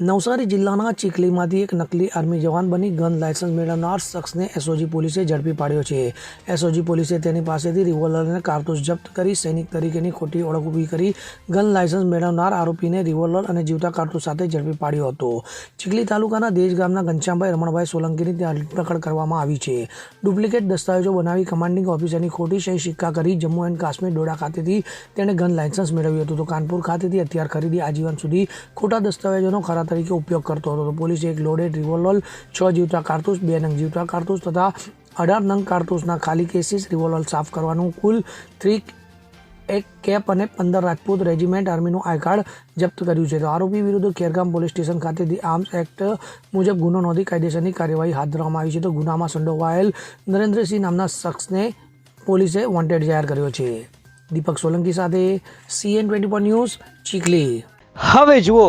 નવસારી જિલ્લાના ચીખલીમાંથી એક નકલી આર્મી જવાન બની ગન લાયસન્સ મેળવનાર શખ્સને એસઓજી પોલીસે ઝડપી પાડ્યો છે. એસઓજી પોલીસે તેની પાસેથી રિવોલ્વર અને કારતૂસ જપ્ત કરી સૈનિક તરીકેની ખોટી ઓળખ ઊભી કરી ગન લાયસન્સ મેળવનાર આરોપીને રિવોલ્વર અને જીવતા કારતૂસ સાથે ઝડપી પાડ્યો હતો. ચીખલી તાલુકાના દેજ ગામના ઘનશ્યામભાઈ રમણભાઈ સોલંકીની ત્યાં ધરપકડ કરવામાં આવી છે. ડુપ્લિકેટ દસ્તાવેજો બનાવી કમાન્ડિંગ ઓફિસરની ખોટી સહી સિક્કા કરી જમ્મુ એન્ડ કાશ્મીર ડોડા ખાતેથી તેણે ગન લાયસન્સ મેળવ્યું હતું. તો કાનપુર ખાતેથી હથિયાર ખરીદી આજીવન સુધી ખોટા દસ્તાવેજોનો ખરા તરીકે ઉપયોગ કરતો હતો. તો પોલીસે એક લોડેડ રિવોલ્વર છ જીવતા કારતૂસ, બે નંગ જીવતા કારતૂસ તથા અઢાર નંગ કારતૂસના ખાલી કેસીસ રિવોલ્વર સાફ કરવાનું કુલ થ્રી એક કેપ અને પંદર રાજપૂત રેજિમેન્ટ આર્મીનું આઈ કાર્ડ જપ્ત કર્યું છે. તો આરોપી વિરુદ્ધ ખેરગામ પોલીસ સ્ટેશન ખાતેથી આર્મ્સ એક્ટ મુજબ ગુનો નોંધી કાયદેસરની કાર્યવાહી હાથ ધરવામાં આવી છે. તો ગુનામાં સંડોવાયેલ નરેન્દ્રસિંહ નામના શખ્સને પોલીસે વોન્ટેડ જાહેર કર્યો છે. દીપક સોલંકી સાથે સીએન ટ્વેન્ટી ન્યૂઝ ચીખલી. હવે જુઓ